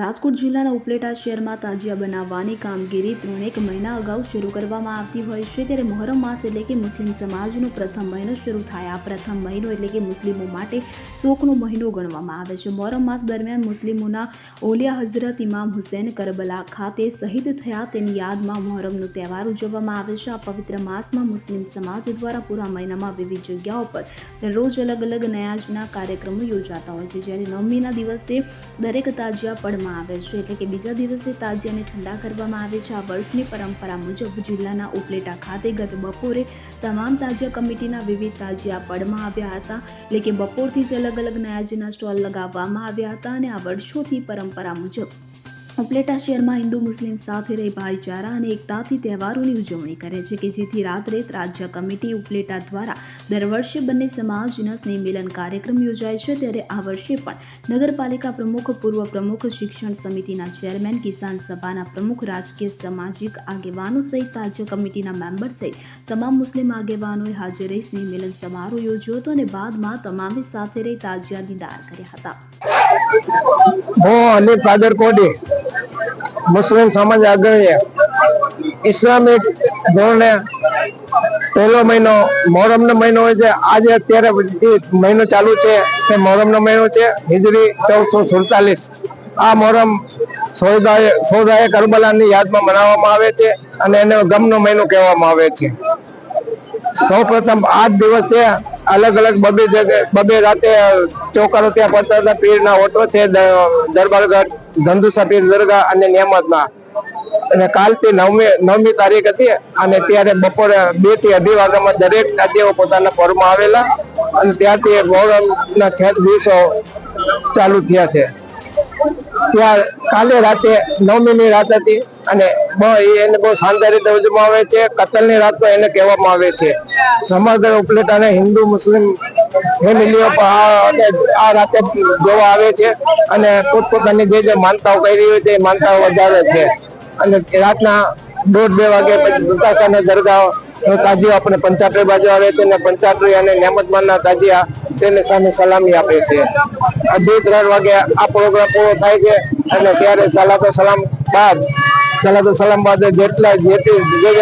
રાજકોટ જિલ્લાના ઉપલેટા શહેરમાં તાજિયા બનાવવાની કામગીરી ત્રણેક મહિના અગાઉ શરૂ કરવામાં આવતી હોય છે, ત્યારે મોહરમ માસ એટલે કે મુસ્લિમ સમાજનો પ્રથમ મહિનો શરૂ થાય. આ પ્રથમ મહિનો એટલે કે મુસ્લિમો માટે શોકનો મહિનો ગણવામાં આવે છે. મોહરમ માસ દરમિયાન મુસ્લિમોના ઓલિયા હઝરત ઇમામ હુસૈન કરબલા ખાતે શહીદ થયા તેની યાદમાં મહોરમનો તહેવાર ઉજવવામાં આવે છે. આ પવિત્ર માસમાં મુસ્લિમ સમાજ દ્વારા પૂરા મહિનામાં વિવિધ જગ્યાઓ પર દરરોજ અલગ અલગ નયાજના કાર્યક્રમો યોજાતા હોય છે, જ્યારે નવમીના દિવસે દરેક તાજિયા પડમાં આવે છે. એટલે કે બીજા દિવસે તાજિયાને ઠંડા કરવામાં આવે છે. આ વર્ષની પરંપરા મુજબ જિલ્લાના ઉપલેટા ખાતે ગત બપોરે તમામ તાજિયા કમિટીના વિવિધ તાજિયા પડમાં આવ્યા હતા. એટલે કે બપોરથી જ અલગ અલગ નયાજીના સ્ટોલ લગાવવામાં આવ્યા હતા અને આ વર્ષોથી પરંપરા મુજબ ઉપલેટા શહેરમાં હિન્દુ મુસ્લિમ સાથે રહી ભાઈચારા અને એકતાથી તહેવારોની ઉજવણી કરે છે કે જેથી રાત્રે રાજ્ય કમિટી ઉપલેટા દ્વારા દર વર્ષે બંને સમાજના સ્નેહ કાર્યક્રમ યોજાય છે. ત્યારે આ વર્ષે પણ નગરપાલિકા પ્રમુખ, પૂર્વ પ્રમુખ, શિક્ષણ સમિતિના ચેરમેન, કિસાન સભાના પ્રમુખ, રાજકીય સામાજિક આગેવાનો સહિત રાજ્ય કમિટીના મેમ્બર સહિત તમામ મુસ્લિમ આગેવાનોએ હાજર રહી સ્નેહ સમારોહ યોજ્યો હતો અને બાદમાં તમામે સાથે રહી તાજિયા દીદાર કર્યા હતા. હું હનીફ કાદર કોડી. મુસ્લિમ સમાજ અગ્રણી ઇસ્લામિક ધોરણે પહેલો મહિનો મોહરમ નો મહિનો હોય છે. આજે અત્યારે મહિનો ચાલુ છે તે મોહરમ નો મહિનો છે. હિજરી ચૌદસો સુડતાલીસ. આ મોહરમ સોદાએ સોદાએ કરબલાની યાદમાં મનાવવામાં આવે છે અને એને ગમનો મહિનો કહેવામાં આવે છે. સૌ પ્રથમ આ જ દિવસે અલગ અલગ બબે જગ્યાએ બબે રાતે ચોકારો ત્યાં ફરતા હતા. પીરના ઓટો છે દરબારગઢ ધંધુસા પીર દરગાહ અને નિયામતમાં અને કાલથી નવમી નવમી તારીખ હતી અને ત્યારે બપોરે બેથી અઢી વાગ્યામાં દરેક રાજ્યો પોતાના પરમાં આવેલા અને ત્યારથી મોહરમના છેદ દિવસો ચાલુ થયા છે. ત્યાં કાલે રાતે નવમીની રાત હતી. અને બ- એને બહુ શાનદાર રીતે ઉજવવામાં આવે છે. કતલની રાત એને કહેવામાં આવે છે. સમગ્ર ઉપલેટાને હિન્દુ, મુસ્લિમ, ફેમિલીઓ આ અને રાતે જોવા આવે છે અને પોતપોતાની જે જે માનતાઓ કરી હોય તે માનતાઓ વધારે છે. અને રાતના દોઢ બે વાગે પછી દુતાસાના દરગાહ તાજીઓ આપણે પંચાટરી બાજુ આવે છે અને પંચાટરી અને નેમતમાનના તાજીયા તેને સામે સલામી આપે છે. અઢી ત્રણ વાગે આ પ્રોગ્રામ પૂરો થાય છે અને ત્યારે સલાતો સલામ બાદ સલાતો સલામ બાદ જેટલા જે જે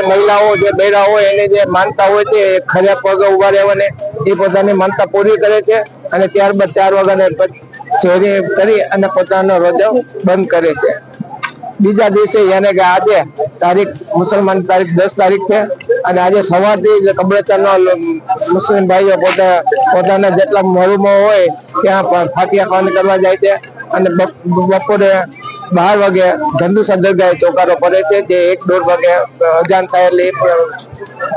મહિલાઓ જે બૈરા હોય એને જે માનતા હોય છે એ ખર્યા પગ ઊભા રહેવાને એ પોતાની માનતા પૂરી કરે છે અને ત્યારબાદ ચાર વાગ્યાને શેરી કરી અને પોતાનો રોજો બંધ કરે છે. બીજા દિવસે યાને કે આજે તારીખ મુસલમાન તારીખ દસ તારીખ છે અને આજે સવારથી કબ્રસ્તાનના મુસ્લિમ ભાઈઓ પોતા પોતાના જેટલા મરૂમો હોય ત્યાં ફાટિયા પાન કરવા જાય છે અને બપ- બપોરે બાર વાગે ધંધુ દરગાહે ચોકારો પડે છે જે એક દોઢ વાગે અજાણતા એટલે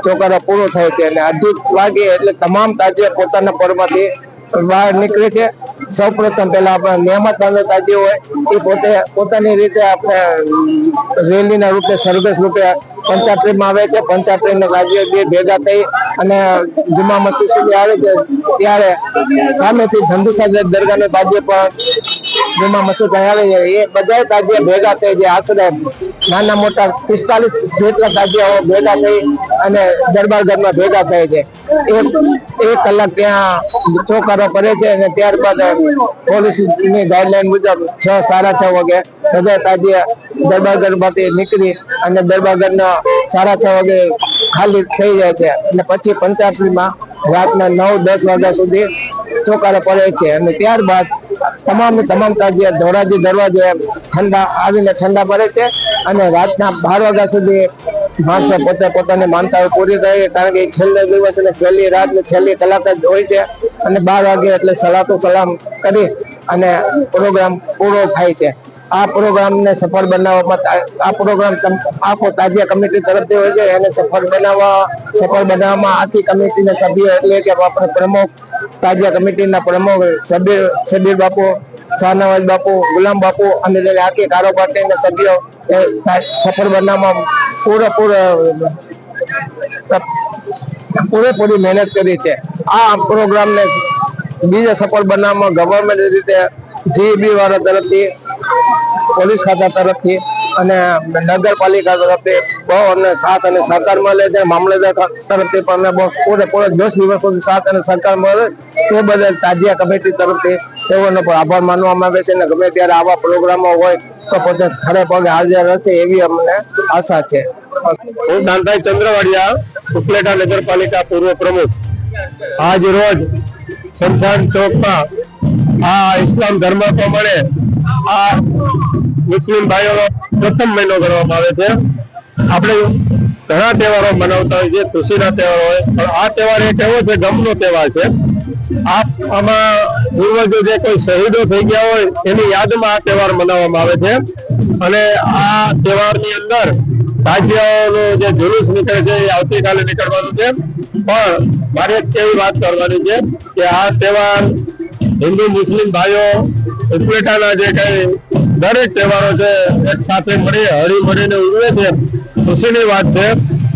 ચોકારો પૂરો થાય છે અને અઢી વાગે એટલે તમામ તાજે પોતાના પરમાંથી બહાર નીકળે છે. સૌ પ્રથમ પેલા આપણે નિયામત બાંધો તાજી હોય, એ પોતે પોતાની રીતે આપણે રેલીના રૂપે સર્વિસ રૂપે પંચાયતમાં આવે છે. પંચાયતના રાજ્ય બે ભેગા થઈ અને જુમા મસ્જિદ સુધી આવે છે. ત્યારે સામેથી ધંધુસા દરગાહનો બાજુ પણ જુમા મસૂદ આવે એ બધા તાજિયા ભેગા થઈ જે આશરે નાના મોટા પિસ્તાલીસ જેટલા તાજિયાઓ ભેગા થઈ અને દરબારગઢમાં ભેગા થાય છે એક કલાક ત્યાં છોકરો કરે છે અને ત્યારબાદ પોલીસની ગાઈડલાઈન મુજબ છ, સાડા છ વાગે બધા તાજિયા દરબારગઢમાંથી નીકળી અને દરબારગઢના સાડા છ વાગે ખાલી થઈ જાય છે. અને પછી પંચાયતમાં રાતના નવ, દસ વાગ્યા સુધી ચોકારો પડે છે. અને ત્યારબાદ તમામ તમામ તાજિયા ધોરાજી દરવાજે ઠંડા આવીને ઠંડા પડે છે અને રાતના બાર વાગ્યા સુધી માણસો પોતે પોતાની માનતાઓ પૂરી થાય, કારણ કે એ છેલ્લો દિવસ અને છેલ્લી રાત ને છેલ્લી કલાક જ હોય છે અને બાર વાગે એટલે સલાતો સલામ કરી અને પ્રોગ્રામ પૂરો થાય છે. આ પ્રોગ્રામને સફળ બનાવવામાં આ પ્રોગ્રામ આખો તાજિયા કમિટી તરફથી હોય છે, એને સફળ બનાવવા, સફળ બનાવવામાં આખી કમિટીના સભ્યો એટલે કે આપણે પ્રમુખ, તાજિયા કમિટીના પ્રમુખ સબીર સબીર બાપુ, શાહનવાજ બાપુ, ગુલામ બાપુ અને તેના આખી કારોબારના સભ્યો એ સફળ બનાવવામાં પૂરેપૂરો, પૂરેપૂરી મહેનત કરી છે. આ પ્રોગ્રામને બીજા સફળ બનાવવામાં ગવર્મેન્ટ રીતે જીબી વાળા તરફથી પોલીસ ખાતા તરફથી અને નગરપાલિકા તરફથી બહુ અમને સાથ અને સહકાર મળે છે. મામલતદાર તરફથી પણ બહુ પૂરેપૂરો દસ દિવસ સાથ અને સહકાર મળે. તે બદલ તાજિયા કમિટી તરફથી તેઓનો પણ આભાર માનવામાં આવે છે અને ગમે ત્યારે આવા પ્રોગ્રામો હોય તો પોતે ખરે પગે હાજર રહેશે એવી અમને આશા છે. હું દાનભાઈ ચંદ્રવાડિયા, ઉપલેટા નગરપાલિકા પૂર્વ પ્રમુખ. આજ રોજ શમશાન ચોકમાં આ ઇસ્લામ ધર્મ પ્રમાણે આ મુસ્લિમ ભાઈઓનો પ્રથમ મહિનો ગણવામાં આવે છે. આપણે ઘણા તહેવારો મનાવતા હોય છે ખુશીના તહેવારો હોય. પણ આ તહેવાર એક એવો છે, ગમનો તહેવાર છે. આમાં પૂર્વજો જે કોઈ શહીદો થઈ ગયા હોય, એની યાદમાં આ તહેવાર મનાવવામાં આવે છે. અને આ તહેવારની અંદર રાજ્યનું જે જુલુસ નીકળે છે, એ આવતીકાલે નીકળવાનું છે. પણ મારે એવી વાત કરવાની છે કે આ તહેવાર હિન્દુ મુસ્લિમ ભાઈઓ ઉપલેટાના જે કઈ દરેક તહેવારો છે એક સાથે મળી હળી મળીને ઉજવે છે. ખુશીની વાત છે.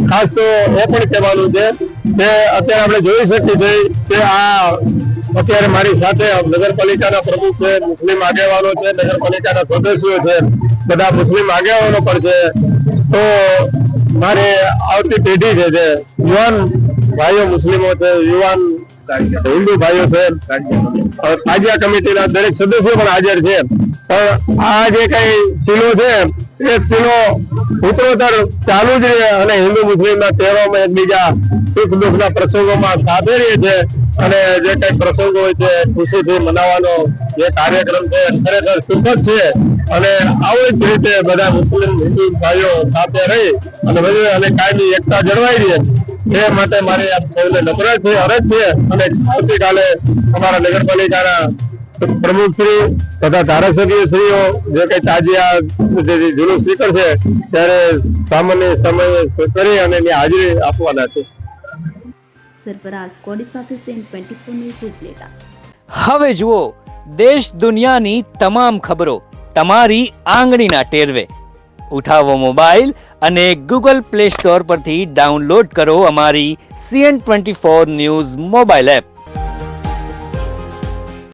ખાસ તો એ પણ કહેવાનું છે કે અત્યારે આપણે જોઈ શકીએ છીએ કે આ અત્યારે મારી સાથે નગરપાલિકાના પ્રમુખ છે મુસ્લિમ આગેવાનો છે નગરપાલિકાના સદસ્યો છે બધા મુસ્લિમ આગેવાનો પણ છે. તો મારે આવતી પેઢી છે જે યુવાન ભાઈઓ મુસ્લિમો છે યુવાન હિન્દુ ભાઈઓ છે તાજિયા કમિટીના દરેક સદસ્યો પણ હાજર છે. આ જે કઈ ચીલો છે, એ ચીલો ઉત્તરોત્તર ચાલુ જ રહે અને હિન્દુ મુસ્લિમના તહેવારોમાં એકબીજા સુખ દુઃખના પ્રસંગોમાં સાથે રહે છે અને જે કઈ પ્રસંગો હોય છે, ખુશીથી મનાવવાનો જે કાર્યક્રમ છે ખરેખર સુખદ છે. અને આવી જ રીતે બધા મુસ્લિમ, હિન્દુ ભાઈઓ સાથે રહી અને બધું અને કાયમી એકતા જળવાઈ રહે. એ માટે મારી આપ સૌને નમ્ર છે, અરજ છે અને આવતીકાલે અમારા નગરપાલિકાના પ્રમુખ શ્રી તથા ધારાસભ્યશ્રીઓ જે કઈ તાજિયા જે જુલુસ નીકળશે ત્યારે સામાન્ય સમય કરી અને એની હાજરી આપવાના છે. સરફરાઝ કોડી સાથે સેન ટ્વેન્ટી ફોર ન્યૂઝ હવે જુઓ દેશ દુનિયાની તમામ ખબરો તમારી આંગળીના ટેરવે. ઉઠાવો મોબાઈલ અને ગૂગલ પ્લે સ્ટોર પરથી ડાઉનલોડ કરો અમારી CN twenty four news mobile app.